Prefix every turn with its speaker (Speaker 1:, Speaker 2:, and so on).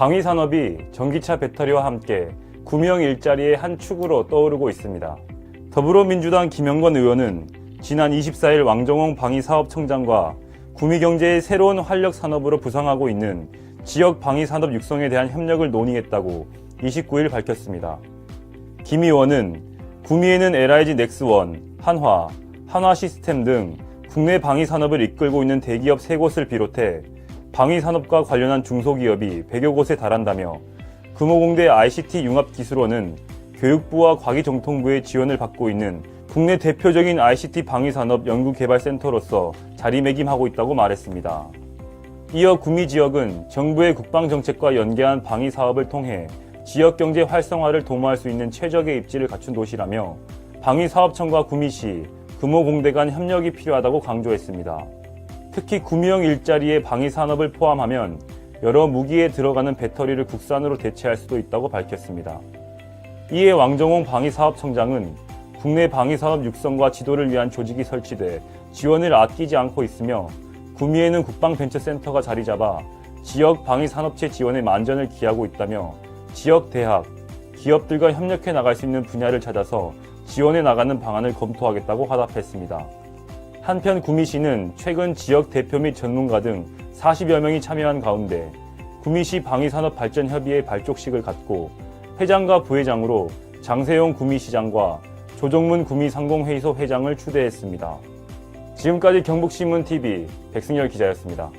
Speaker 1: 방위 산업이 전기차 배터리와 함께 구명 일자리의 한 축으로 떠오르고 있습니다. 더불어민주당 김영건 의원은 지난 24일 왕정홍 방위사업청장과 구미경제의 새로운 활력 산업으로 부상하고 있는 지역 방위산업 육성에 대한 협력을 논의했다고 29일 밝혔습니다. 김 의원은 구미에는 LIG 넥스원, 한화, 한화 시스템 등 국내 방위 산업을 이끌고 있는 대기업 3곳을 비롯해 방위 산업과 관련한 중소기업이 100여 곳에 달한다며 금호공대 ICT 융합기술원은 교육부와 과기정통부의 지원을 받고 있는 국내 대표적인 ICT 방위산업 연구개발센터로서 자리매김하고 있다고 말했습니다. 이어 구미 지역은 정부의 국방정책과 연계한 방위 사업을 통해 지역 경제 활성화를 도모할 수 있는 최적의 입지를 갖춘 도시라며 방위사업청과 구미시, 금호공대 간 협력이 필요하다고 강조했습니다. 특히 구미형 일자리의 방위 산업을 포함하면 여러 무기에 들어가는 배터리를 국산으로 대체할 수도 있다고 밝혔습니다. 이에 왕정홍 방위사업청장은 국내 방위산업 육성과 지도를 위한 조직이 설치돼 지원을 아끼지 않고 있으며 구미에는 국방벤처센터가 자리 잡아 지역 방위산업체 지원에 만전을 기하고 있다며 지역 대학, 기업들과 협력해 나갈 수 있는 분야를 찾아서 지원해 나가는 방안을 검토하겠다고 화답했습니다. 한편 구미시는 최근 지역 대표 및 전문가 등 40여 명이 참여한 가운데 구미시 방위산업발전협의회 발족식을 갖고 회장과 부회장으로 장세용 구미시장과 조정문 구미상공회의소 회장을 추대했습니다. 지금까지 경북신문TV 백승열 기자였습니다.